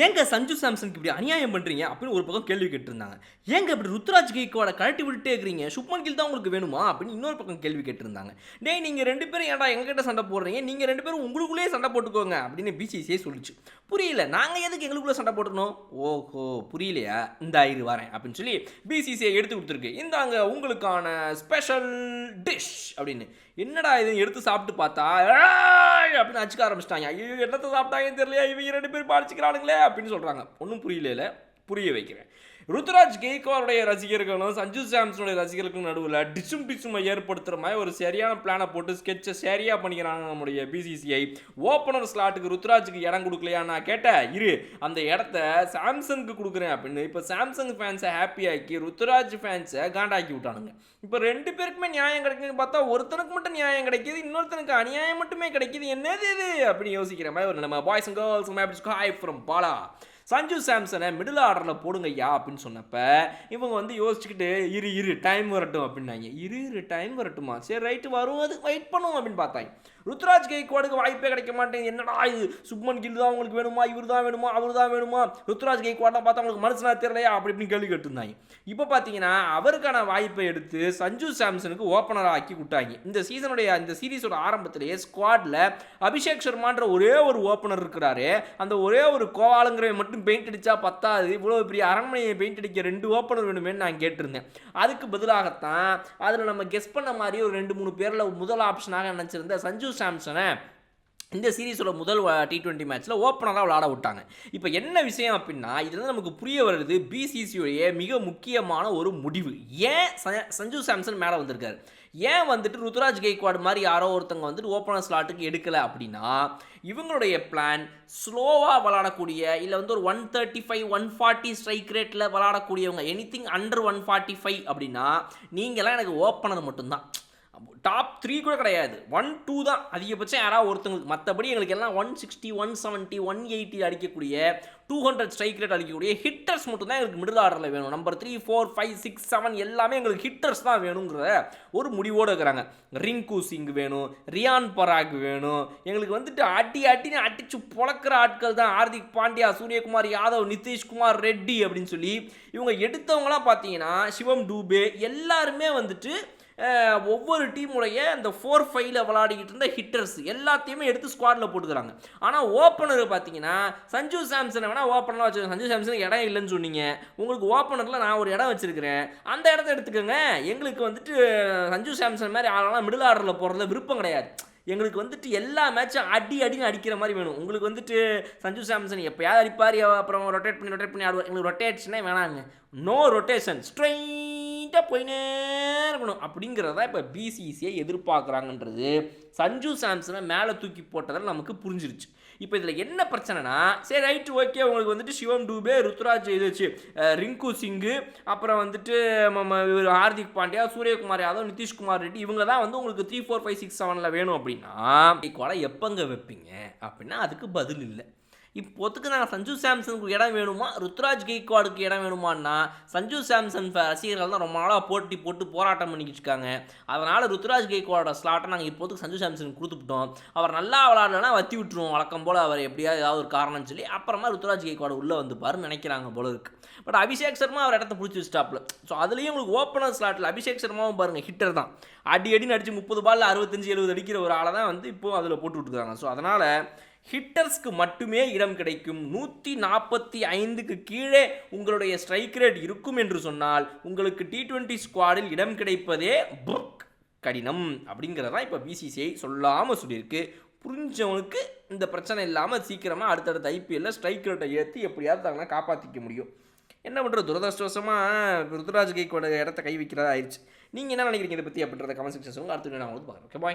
ஏங்க சஞ்சு சாம்சனுக்கு இப்படி அநியாயம் பண்ணுறீங்க அப்படின்னு ஒரு பக்கம் கேள்வி கேட்டிருந்தாங்க. ஏங்க இப்படி ருத்ராஜ் கெய்க்கோட கழட்டி விட்டுட்டே இருக்கிறீங்க? சுப்மன் கில் தான் உங்களுக்கு வேணுமா? அப்படின்னு இன்னொரு பக்கம் கேள்வி கேட்டிருந்தாங்க. டேய் நீங்கள் ரெண்டு பேரும் ஏன்டா எங்ககிட்ட சண்டை போடுறீங்க? நீங்கள் ரெண்டு பேரும் உங்களுக்குள்ளேயே சண்டை போட்டுக்கோங்க அப்படின்னு பிசிசியே சொல்லிச்சு. புரியல நாங்கள் எதுக்கு எங்களுக்குள்ளே சண்டை போட்டுக்கணும்? ஓஹோ புரியலையா? இந்த ஆயிரு வரேன் அப்படின்னு சொல்லி பிசிசிஐ எடுத்து கொடுத்துருக்கு. இந்தாங்க உங்களுக்கான ஸ்பெஷல் டிஷ் அப்படின்னு. என்னடா இது? எடுத்து சாப்பிட்டு பார்த்தா அப்படின்னு அச்சுக்க ஆரம்பிச்சிட்டாங்க. ஐயோ என்னத்தை சாப்பிட்டாங்கன்னு தெரியல இவங்க ரெண்டு பேரும் பாடிச்சுக்கிறானுங்களே அப்படின்னு சொல்கிறாங்க ஒன்றும் புரியல புரிய வைக்கிறேன். ருத்ராஜ் கெய்க்வாருடைய ரசிகர்களும் சஞ்சு சாம்சனுடைய ரசிகர்களுக்கும் நடுவில் டிச்சும் டிச்சுமை ஏற்படுத்துகிற மாதிரி ஒரு சரியான பிளானை போட்டு ஸ்கெட்சை சரியாக பண்ணிக்கிறாங்க நம்முடைய பிசிசிஐ ஓப்பனர் ஸ்லாட்டுக்கு ருத்ராஜுக்கு இடம் கொடுக்கலையா? நான் கேட்டேன். இரு அந்த இடத்த சாம்சங்க்கு கொடுக்குறேன் அப்படின்னு. இப்போ சாம்சங் ஃபேன்ஸை ஹாப்பி ஆக்கி ருத்ராஜ் ஃபேன்ஸை காண்டாக்கி விட்டானுங்க. இப்போ ரெண்டு பேருக்குமே நியாயம் கிடைக்குதுன்னு பார்த்தா ஒருத்தனுக்கு மட்டும் நியாயம் கிடைக்கிது இன்னொருத்தனுக்கு அநியாயம் மட்டுமே கிடைக்கிது. என்னது இது? அப்படின்னு யோசிக்கிற மாதிரி ஒரு நம்ம boys and girls hi from Bala Sanju சாம்சனை middle ஆர்டரில் போடுங்க ஐயா அப்படின்னு சொன்னப்ப இவங்க வந்து யோசிச்சுக்கிட்டு இரு இரு டைம் வரட்டும் அப்படின்னாங்க. இரு இரு டைம் வரட்டுமா? சரி ரைட்டு வரும். அது வெயிட் பண்ணுவோம் அப்படின்னு பார்த்தாங்க. ருத்ராஜ் கைக்வாடுக்கு வாய்ப்பே கிடைக்க மாட்டேங்குது. என்னடா இது? சுப்மன் கில் தான் உங்களுக்கு வேணுமா? இவர் தான் வேணுமா? அவர் தான் வேணுமா? ருத்ராஜ் கெய்க்வாட்லாம் பார்த்தா உங்களுக்கு மனசுனா தெரியலையா? அப்படி இப்படின்னு கேள்வி கேட்டிருந்தாங்க. இப்போ பார்த்தீங்கன்னா அவருக்கான வாய்ப்பை எடுத்து சஞ்சு சாம்சனுக்கு ஓப்பனராக ஆக்கி விட்டாங்க. இந்த சீசனுடைய இந்த சீரீஸோட ஆரம்பத்திலேயே ஸ்குவாடில் அபிஷேக் சர்மான்ற ஒரே ஒரு ஓப்பனர் இருக்கிறாரு. அந்த ஒரே ஒரு கோவாலுங்கிறவன் மட்டும் பெயிண்ட் அடித்தா பத்தாது. இவ்வளோ பெரிய அரண்மனையை பெயிண்ட் அடிக்க ரெண்டு ஓப்பனர் வேணுமேன்னு நான் கேட்டிருந்தேன். அதுக்கு பதிலாகத்தான் அதில் நம்ம கெஸ் பண்ண மாதிரி ஒரு ரெண்டு மூணு பேரில் முதல் ஆப்ஷனாக நினச்சிருந்த சஞ்சு சாம்சனை இந்த சீரீஸோட முதல் டி டுவெண்ட்டி மேட்ச்சில் ஓப்பனராக விளாட விட்டாங்க. இப்போ என்ன விஷயம் அப்படின்னா இதில் நமக்கு புரிய வருது பிசிசியோடைய மிக முக்கியமான ஒரு முடிவு. ஏன் ச- சஞ்சு சாம்சன் மேலே வந்திருக்காரு? ஏன் வந்துட்டு ருத்ராஜ் கெய்க்வாடு மாதிரி யாரோ ஒருத்தங்க வந்துட்டு ஓப்பனர் ஸ்லாட்டுக்கு எடுக்கலை அப்படின்னா இவங்களுடைய பிளான் ஸ்லோவாக விளாடக்கூடிய இல்லை வந்து ஒரு one thirty five one forty strike ரேட்டில் விளாடக்கூடியவங்க anything under one forty five அப்படின்னா நீங்களாம் எனக்கு ஓப்பனர் மட்டும்தான். டாப் த்ரீ கூட கிடையாது. ஒன் டூ தான். அதிகபட்சம் யாராவது ஒருத்தங்களுக்கு. மற்றபடி எங்களுக்கு எல்லாம் one sixty one seventy one eighty அடிக்கக்கூடிய டூ ஹண்ட்ரட் ஸ்ட்ரைக் ரேட் அடிக்கக்கூடிய ஹிட்டர்ஸ் மட்டும் தான் எங்களுக்கு மிடில் ஆர்டரில் வேணும். Number three four five six seven எல்லாமே எங்களுக்கு ஹிட்டர்ஸ் தான் வேணுங்கிற ஒரு முடிவோடு இருக்கிறாங்க. ரிங்கு சிங் வேணும் ரியான் பராக் வேணும். எங்களுக்கு வந்துட்டு அடி அடின்னு அடிச்சு பொழக்கிற ஆட்கள் தான் ஹார்திக் பாண்டியா சூரியகுமார் யாதவ் நிதிஷ்குமார் ரெட்டி அப்படின்னு சொல்லி இவங்க எடுத்தவங்களாம் பார்த்தீங்கன்னா சிவம் டூபே எல்லாருமே வந்துட்டு ஒவ்வொரு டீமுடைய அந்த ஃபோர் ஃபைவ்ல விளையாடிக்கிட்டு இருந்த ஹிட்டர்ஸ் எல்லாத்தையுமே எடுத்து ஸ்குவாடில் போட்டுக்கிறாங்க. ஆனால் ஓப்பனர் பார்த்தீங்கன்னா சஞ்சு சாம்சனை வேணால் ஓப்பனராக வச்சுருக்கேன் சஞ்சு சாம்சனுக்கு இடம் இல்லைன்னு சொன்னீங்க. உங்களுக்கு ஓப்பனரில் நான் ஒரு இடம் வச்சுருக்கிறேன். அந்த இடத்த எடுத்துக்கோங்க. எங்களுக்கு வந்துட்டு சஞ்சு சாம்சன் மாதிரி ஆளெல்லாம் மிடில் ஆர்டரில் போடுறதுல விருப்பம் கிடையாது. எங்களுக்கு வந்துட்டு எல்லா மேட்சும் அடி அடின்னு அடிக்கிற மாதிரி வேணும். உங்களுக்கு வந்துட்டு சஞ்சு சாம்சன் எப்போயாவது அடிப்பார் அப்புறம் ரொட்டேட் பண்ணி ரொட்டேட் பண்ணி ஆடுவார். எங்களுக்கு ரொட்டேஷனே வேணாங்க. நோ ரொட்டேஷன் ஸ்ட்ரெயின் ஸ்ட்ரெயிட்டாக போயினே இருக்கணும். அப்படிங்கிறத இப்போ பிசிசியை எதிர்பார்க்குறாங்கன்றது. சஞ்சு சாம்சனை மேலே தூக்கி போட்டதில் நமக்கு புரிஞ்சிருச்சு. இப்போ இதில் என்ன பிரச்சனைனா சரி ரைட்டு ஓகே உங்களுக்கு வந்துட்டு சிவம் டூபே ருத்ராஜ் இது வச்சு ரிங்கு சிங்கு அப்புறம் வந்துட்டு நம்ம இவர் ஹார்திக் பாண்டியா சூரியகுமார் யாதவ் நிதிஷ்குமார் ரெட்டி இவங்க தான் வந்து உங்களுக்கு த்ரீ ஃபோர் ஃபைவ் சிக்ஸ் செவனில் வேணும் அப்படின்னா கொலை எப்போங்க வைப்பீங்க? அப்படின்னா அதுக்கு பதில் இல்லை. இப்போத்துக்கு நான் சஞ்சு சாம்சனுக்கு இடம் வேணுமா? ருத்ராஜ் கெய்க்வாடுக்கு இடம் வேணுமான்னா சஞ்சு சாம்சன் ரசிகர்கள் தான் ரொம்ப நாளாக போட்டி போட்டு போராட்டம் பண்ணிக்கிட்டு இருக்காங்க. அதனால் ருத்ராஜ் கெய்க்வாடோட ஸ்லாட்டை நாங்கள் இப்போத்துக்கு சஞ்சு சாம்சனுக்கு கொடுத்துட்டோம் அவர் நல்லா விளாடலன்னா வத்தி விட்டுருவோம். வழக்கம் போல் அவர் எப்படியாவது ஏதாவது ஒரு காரணம்னு சொல்லி அப்புறமா ருத்ராஜ் கெய்க்வாடு உள்ளே வந்து பாருன்னு நினைக்கிறாங்க போல இருக்கு. பட் அபிஷேக் சர்மா அவர் இடத்த பிடிச்சி வச்சிட்டாப்ல ஸோ அதுலேயும் உங்களுக்கு ஓப்பனர் ஸ்லாட்டில் அபிஷேக் சர்மாவும் பாருங்கள் ஹிட்டர் தான். அடி அடின்னு அடித்து முப்பது பாலில் அறுபத்தஞ்சு எழுபது அடிக்கிற ஒரு ஆளை தான் வந்து இப்போது அதில் போட்டு விட்டுருக்காங்க. ஸோ அதனால் ஹிட்டர்ஸ்க்கு மட்டுமே இடம் கிடைக்கும். நூற்றி நாற்பத்தி ஐந்துக்கு கீழே உங்களுடைய ஸ்ட்ரைக் ரேட் இருக்கும் என்று சொன்னால் உங்களுக்கு டி டுவெண்ட்டி ஸ்குவாடில் இடம் கிடைப்பதே புக் கடினம் அப்படிங்கிறதான் இப்போ பிசிசிஐ சொல்லாமல் சொல்லியிருக்கு. புரிஞ்சவனுக்கு இந்த பிரச்சனை இல்லாமல் சீக்கிரமாக அடுத்தடுத்த ஐபிஎல்ல ஸ்ட்ரைக் ரேட்டை ஏற்றி எப்படியாவது தாங்கன்னா காப்பாற்றிக்க முடியும். என்ன பண்ணுறது துரதிருஷ்டவசமாக ருத்ராஜ் கைக்கோட இடத்த கை வைக்கிறதா ஆயிடுச்சு. நீங்கள் என்ன நினைக்கிறீங்க இதை பற்றி அப்படின்றத கமெண்ட் செக்ஷன் அடுத்து நான் உங்களுக்கு பார்க்குறேன். Okay bye